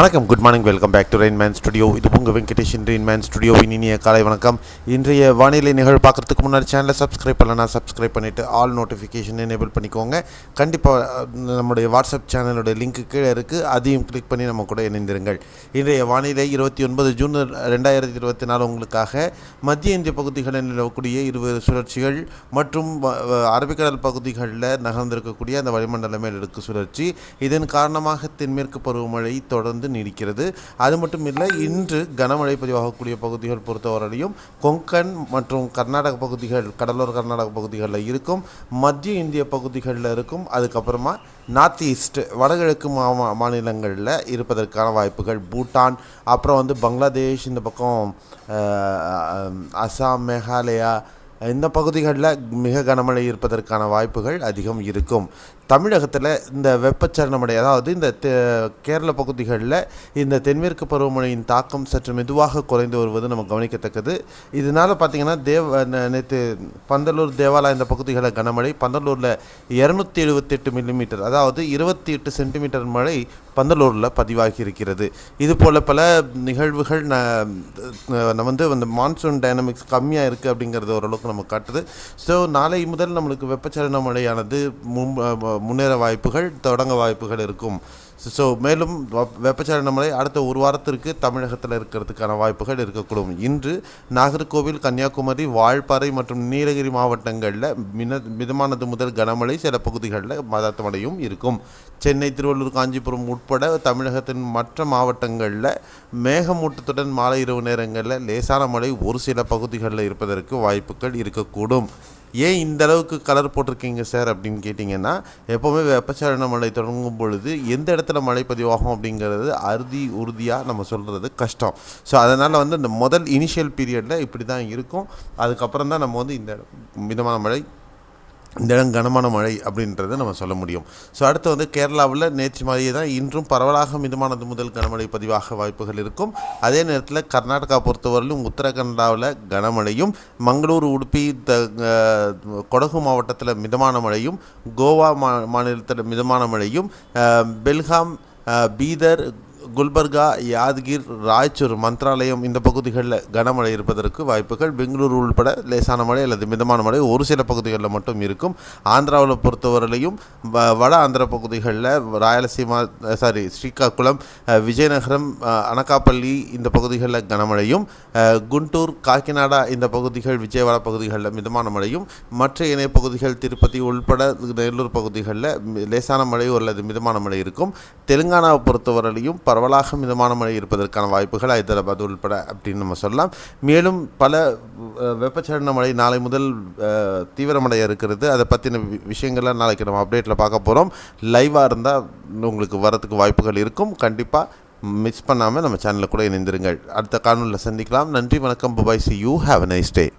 வணக்கம். Good morning welcome back to rainman studio இது உங்கள் வெங்கடேஷன் ரெயின்மேன் ஸ்டுடியோவின் இனிய காலை வணக்கம். இன்றைய வானிலை நிகழ்வு பார்க்குறதுக்கு முன்னாடி சேனலை சப்ஸ்கிரைப் பண்ணலாம் சப்ஸ்கிரைப் பண்ணிவிட்டு ஆல் நோட்டிஃபிகேஷன் எனேபிள் பண்ணிக்கோங்க. கண்டிப்பாக நம்முடைய வாட்ஸ்அப் சேனலோட லிங்க்கு கீழே இருக்குது அதையும் கிளிக் பண்ணி நம்ம கூட இணைந்திருங்கள். இன்றைய வானிலை இருபத்தி ஒன்பது ஜூன் ரெண்டாயிரத்தி இருபத்தி நாலு உங்களுக்காக. மத்திய இந்திய பகுதிகளில் நிலவக்கூடிய இருபது சுழற்சிகள் மற்றும் வ- அரபிக்கடல் பகுதிகளில் நகர்ந்திருக்கக்கூடிய அந்த வளிமண்டல இருக்கு சுழற்சி. இதன் காரணமாக தென்மேற்கு பருவமழை தொடர்ந்து நீடிக்கிறது அது மட்டும் இல்லை இன்று கனமழை பதிவாகக்கூடிய பகுதிகள் பொறுத்தவரையிலும் கொங்கன் மற்றும் கர்நாடக பகுதிகள் கடலோர கர்நாடக பகுதிகளில் இருக்கும். மத்திய இந்திய பகுதிகளில் இருக்கும். அதுக்கப்புறமா நார்த் ஈஸ்ட் வடகிழக்கு மா மாநிலங்களில் இருப்பதற்கான வாய்ப்புகள். பூட்டான் அப்புறம் வந்து பங்களாதேஷ் இந்த பக்கம் அசாம் மேகாலயா இந்த பகுதிகளில் மிக கனமழை இருப்பதற்கான வாய்ப்புகள் அதிகம் இருக்கும். தமிழகத்தில் இந்த வெப்பச்சலனமடை அதாவது இந்த தெ- கேரள பகுதிகளில் இந்த தென்மேற்கு பருவமழையின் தாக்கம் சற்று மெதுவாக குறைந்து வருவது நம்ம கவனிக்கத்தக்கது. இதனால் பார்த்தீங்கன்னா தேவ நேற்று பந்தலூர் தேவாலா இந்த பகுதிகளில் கனமழை பந்தலூரில் இரநூத்தி எழுபத்தெட்டு மில்லிமீட்டர் அதாவது இருபத்தி எட்டு சென்டிமீட்டர் மழை பந்தலூரில் பதிவாகி இருக்கிறது இது போல் பல நிகழ்வுகள் ந நம்ம வந்து அந்த மான்சூன் டைனமிக்ஸ் கம்மியாக இருக்குது அப்படிங்கிறது ஓரளவுக்கு நமக்கு காட்டுது. ஸோ நாளை முதல் நம்மளுக்கு வெப்பச்சலன மழையானது முன்னேற வாய்ப்புகள் தொடங்க வாய்ப்புகள் இருக்கும். ஸோ மேலும் வ- வெப்பச்சலன மழை அடுத்த ஒரு வாரத்திற்கு தமிழகத்தில் இருக்கிறதுக்கான வாய்ப்புகள் இருக்கக்கூடும். இன்று நாகர்கோவில் கன்னியாகுமரி வால்பாறை மற்றும் நீலகிரி மாவட்டங்களில் மின மிதமானது முதல் கனமழை. சில பகுதிகளில் மதத்த மழையும் இருக்கும். சென்னை திருவள்ளூர் காஞ்சிபுரம் உட்பட தமிழகத்தின் மற்ற மாவட்டங்களில் மேகமூட்டத்துடன் மாலை இரவு நேரங்களில் லேசான மழை ஒரு சில பகுதிகளில் இருப்பதற்கு வாய்ப்புகள் இருக்கக்கூடும். ஏன் இந்த அளவுக்கு கலர் போட்டிருக்கீங்க சார் அப்படின்னு கேட்டிங்கன்னா எப்போவுமே வெப்பச்சலன மழை தொடங்கும் பொழுது எந்த இடத்துல மழை பதிவாகும் அப்படிங்கிறது அறுதி உறுதியாக நம்ம சொல்கிறது கஷ்டம். ஸோ அதனால் வந்து இந்த முதல் இனிஷியல் பீரியடில் இப்படி தான் இருக்கும். அதுக்கப்புறம் தான் நம்ம வந்து இந்த மிதமான மழை இந்த இடம் கனமான மழை அப்படின்றத நம்ம சொல்ல முடியும். ஸோ அடுத்து வந்து கேரளாவில் நேற்று மாதிரியே தான் இன்றும் பரவலாக மிதமானது முதல் கனமழை பதிவாக வாய்ப்புகள் இருக்கும். அதே நேரத்தில் கர்நாடகா பொறுத்தவரையிலும் உத்தரகண்டாவில் கனமழையும் மங்களூர் உடுப்பி த கொடகு மாவட்டத்தில் மிதமான மழையும் கோவா மா மாநிலத்தில் மிதமான மழையும் பெல்காம் பீதர் குல்பர்கா யாதகிர் ராய்ச்சூர் மந்த்ராலயம் இந்த பகுதிகளில் கனமழை இருப்பதற்கு வாய்ப்புகள். பெங்களூரு உள்பட லேசான மழை அல்லது மிதமான மழை ஒரு சில பகுதிகளில் மட்டும் இருக்கும். ஆந்திராவில் பொறுத்தவரையிலையும் வ- வட ஆந்திர பகுதிகளில் ராயலசீமா சாரி ஸ்ரீகாக்குளம் விஜயநகரம் அனக்காப்பள்ளி இந்த பகுதிகளில் கனமழையும் குண்டூர் காக்கிநாடா இந்த பகுதிகள் விஜயவாடா பகுதிகளில் மிதமான மழையும் மற்ற இணைய பகுதிகள் திருப்பதி உள்பட நெல்லூர் பகுதிகளில் லேசான மழை அல்லது மிதமான மழை இருக்கும். தெலுங்கானாவை பொறுத்தவரையிலையும் பரவலாக மிதமான மழை இருப்பதற்கான வாய்ப்புகள் ஹைதராபாத் உள்பட அப்படின்னு நம்ம சொல்லலாம். மேலும் பல வெப்பச்சலன மழை நாளை முதல் தீவிரமடைய இருக்கிறது. அதை பற்றின வி- விஷயங்கள்லாம் நாளைக்கு நம்ம அப்டேட்டில் பார்க்க போகிறோம் லைவாக இருந்தால் உங்களுக்கு வரத்துக்கு வாய்ப்புகள் இருக்கும். கண்டிப்பாக மிஸ் பண்ணாமல் நம்ம சேனலில் கூட இணைந்திருங்கள். அடுத்த காணொலியில் சந்திக்கலாம். நன்றி வணக்கம். Bye bye see you have a nice day